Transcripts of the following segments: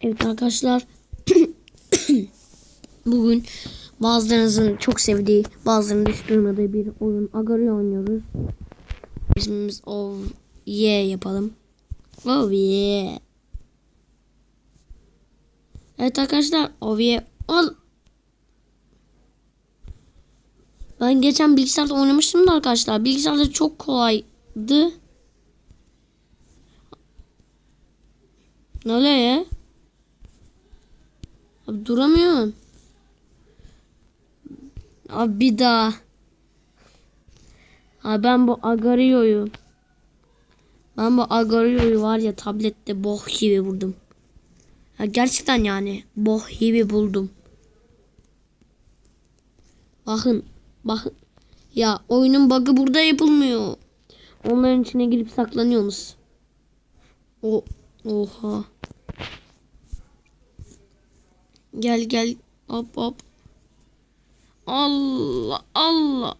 Evet arkadaşlar. Bugün bazılarınızın çok sevdiği, bazılarının hiç duymadığı bir oyun Agario oynuyoruz. İsmimiz of yeah yapalım. Oh yeah. Evet arkadaşlar oh yeah. Ol. Ben geçen bilgisayarda oynamıştım da arkadaşlar. Bilgisayarda çok kolaydı. Ne oluyor ya? Abi duramıyorum. Abi bir daha. Abi ben bu Agario'yu ben bu Agario'yu var ya tablette boh gibi buldum. Ya gerçekten yani boh gibi buldum. Bakın bakın. Ya oyunun bug'ı burada yapılmıyor. Onların içine girip saklanıyorsunuz. O oha. Gel gel. Hop hop. Allah Allah.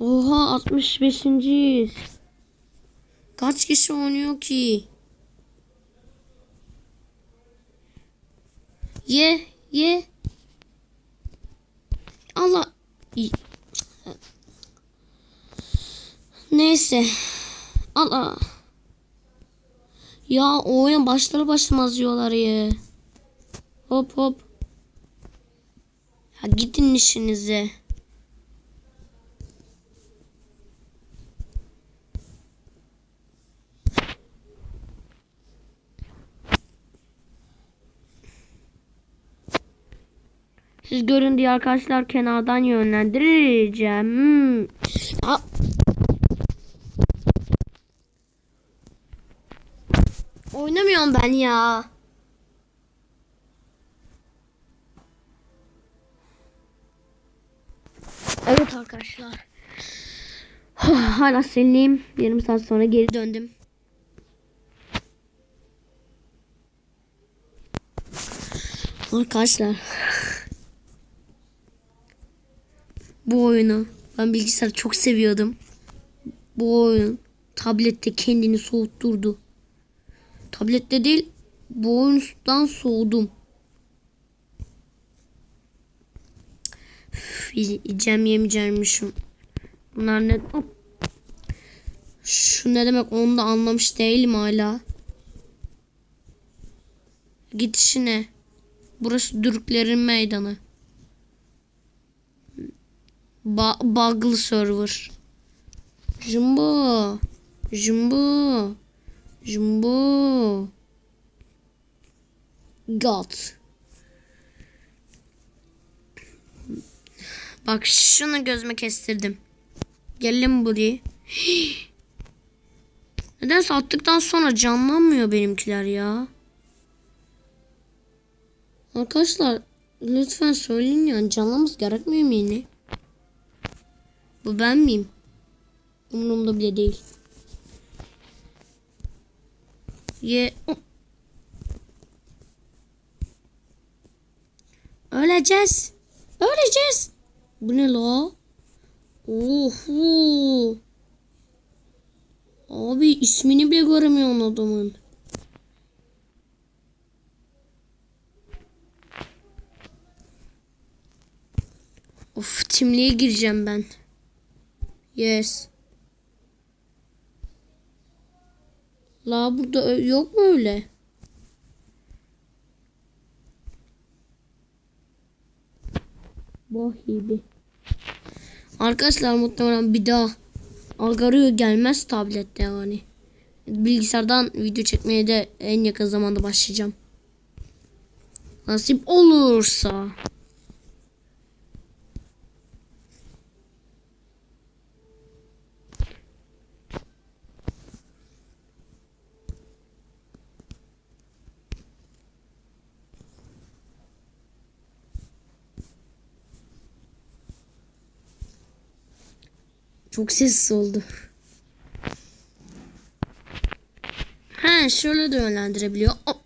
Oha 65. Kaç kişi oynuyor ki? Ye ye. Allah. Neyse. Allah. Ya oyun başları başlamaz diyorlar ya. Hop hop. Ya gidin işinize. Siz görün diye arkadaşlar kenardan yönlendireceğim. Hmm. Ya. Oynamıyorum ben ya. Arkadaşlar. Hala seninleyim. Yarım saat sonra geri döndüm. Arkadaşlar. Bu oyunu ben bilgisayar çok seviyordum. Bu oyun tablette kendini soğutturdu. Tablette değil bu oyundan soğudum. Yiyeceğim yemeyeceğimmişim. Bunlar ne? Hop. Şu ne demek onu da anlamış değilim hala. Git işine. Burası Dürklerin meydanı. Ba bug'lı server. Jumbo. Jumbo. Jumbo. God. Bak şunu gözüme kestirdim. Gelin buraya. Nedense attıktan sonra canlanmıyor benimkiler ya. Arkadaşlar lütfen söyleyin yani canlamamız gerekmiyor mu yine? Bu ben miyim? Umurumda bile değil. Ye. Öleceğiz. Öleceğiz. Bu ne la? Oho. Abi ismini bile göremiyorum adamın. Of timliğe gireceğim ben. Yes. La burada yok mu öyle? Bohibi. Arkadaşlar muhtemelen bir daha Algario gelmez tablette yani. Bilgisayardan video çekmeye de en yakın zamanda başlayacağım. Nasip olursa. Çok sessiz oldu. He şöyle de yönlendirebiliyor. O-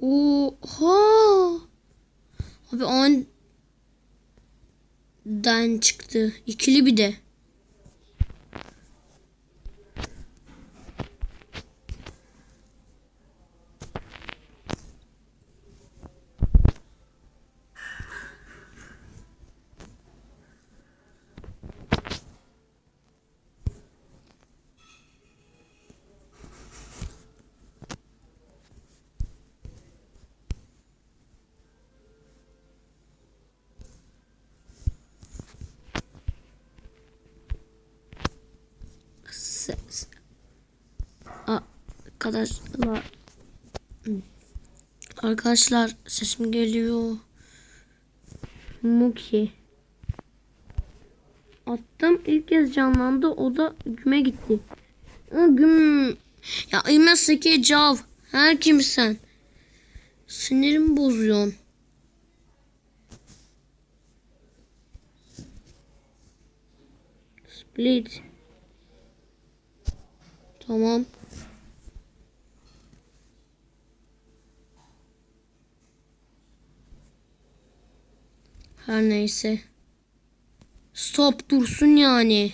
Oha. Abi aniden çıktı. İkili bir de. Arkadaşlar Arkadaşlar sesim geliyor. Muki. Attım ilk kez canlandı o da güme gitti. O güm. Ya ime seke cav. Her kimsen. Sinirimi bozuyorsun. Split. Tamam. Her neyse. Stop dursun yani.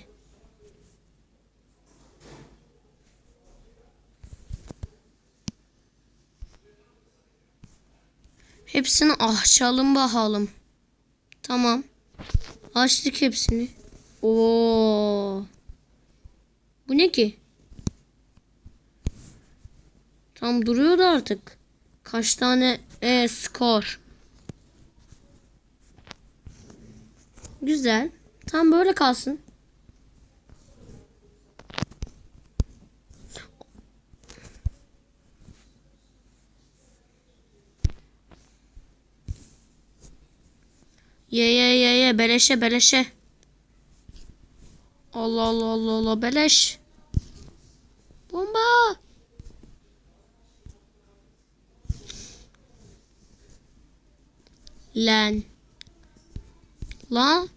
Hepsini açalım bakalım. Tamam. Açtık hepsini. Oo. Bu ne ki? Tam duruyordu artık. Kaç tane e, skor? Güzel. Tam böyle kalsın. Ye ye ye ye beleşe beleşe. Allah Allah Allah Allah beleş. Bomba. Lan. Lan.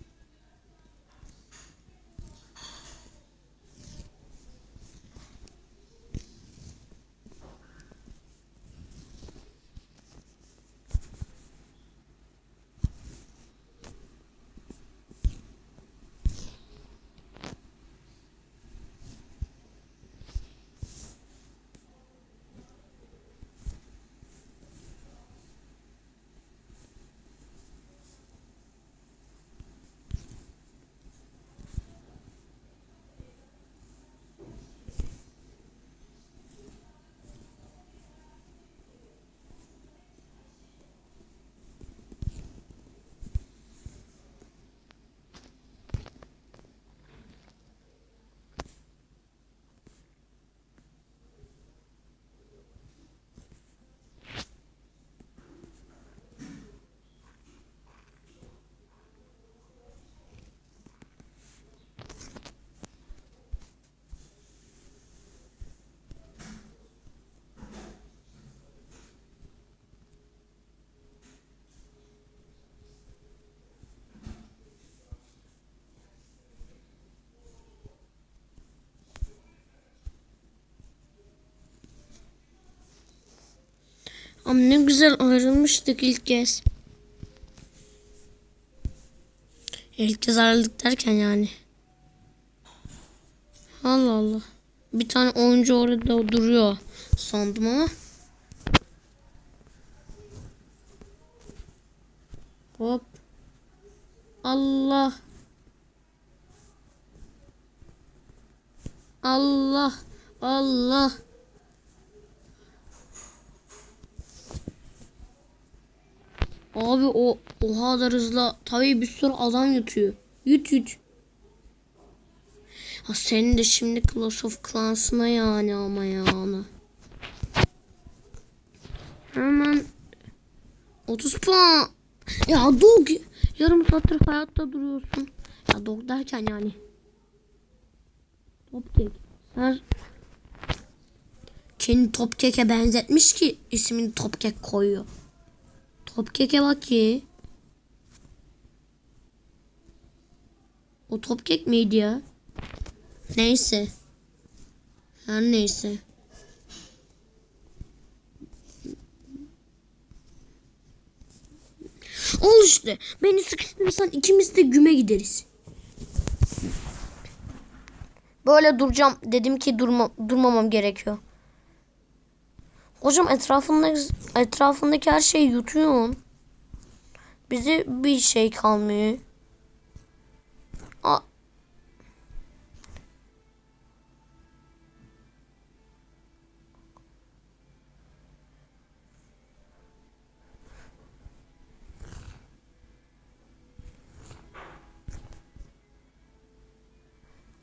Ama ne güzel ayrılmıştık ilk kez. İlk kez ayrıldık derken yani. Allah Allah. Bir tane oyuncu orada duruyor sandım ama. Hop. Allah. Allah. Allah. Abi o o kadar hızlı tabii bir sürü adam yutuyor. Yut yut. Ha senin de şimdi Clash of Clans'ına yani ama yani. Hemen 30 puan. Ya Dog yarım saattir hayatta duruyorsun. Ya Dog derken yani. Topkek. Sen kendi Topkek'e benzetmiş ki ismini Topkek koyuyor. Topkek'e bak ki. O Topkek miydi ya? Neyse. Her neyse. Ol işte. Beni sıkıştırırsan ikimiz de güme gideriz. Böyle duracağım. Dedim ki durma, durmamam gerekiyor. Hocam etrafındaki, etrafındaki her şeyi yutuyorsun. Bize bir şey kalmıyor.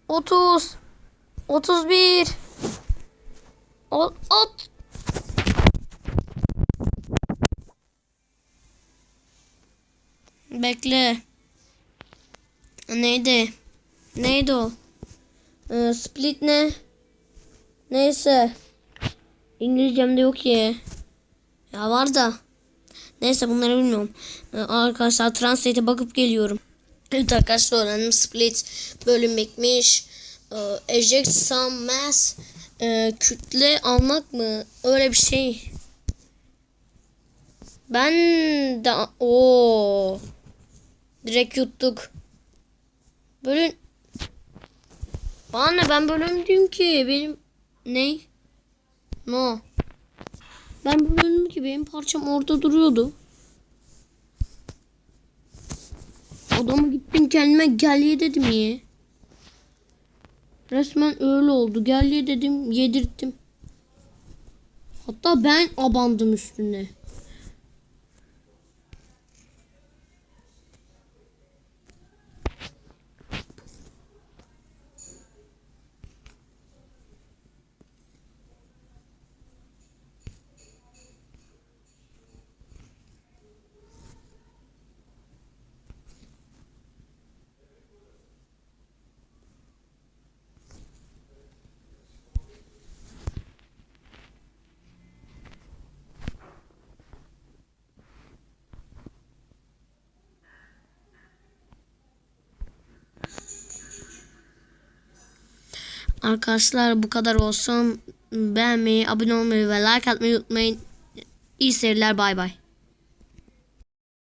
Otuz. Otuz bir. Al Bekle. Neydi? Neydi o? Ee, split ne? Neyse. İngilizcemde yok ki. Ya var da. Neyse bunları bilmiyorum. Ee, arkadaşlar Translate'e bakıp geliyorum. Evet arkadaşlar öğrendim. Split bölünmekmiş. Ee, eject some mass. Ee, kütle almak mı? Öyle bir şey. Ben de o direkt yuttuk. Bölün. Bana ne ben bölündüm ki benim ne? No. Ben bölündüm ki benim parçam orada duruyordu. Adamı gittim kendime gel ye dedim ye. Resmen öyle oldu. Gel ye dedim yedirttim. Hatta ben abandım üstüne. Arkadaşlar bu kadar olsun. Beğenmeyi, abone olmayı ve like atmayı unutmayın. İyi seyirler bay bay.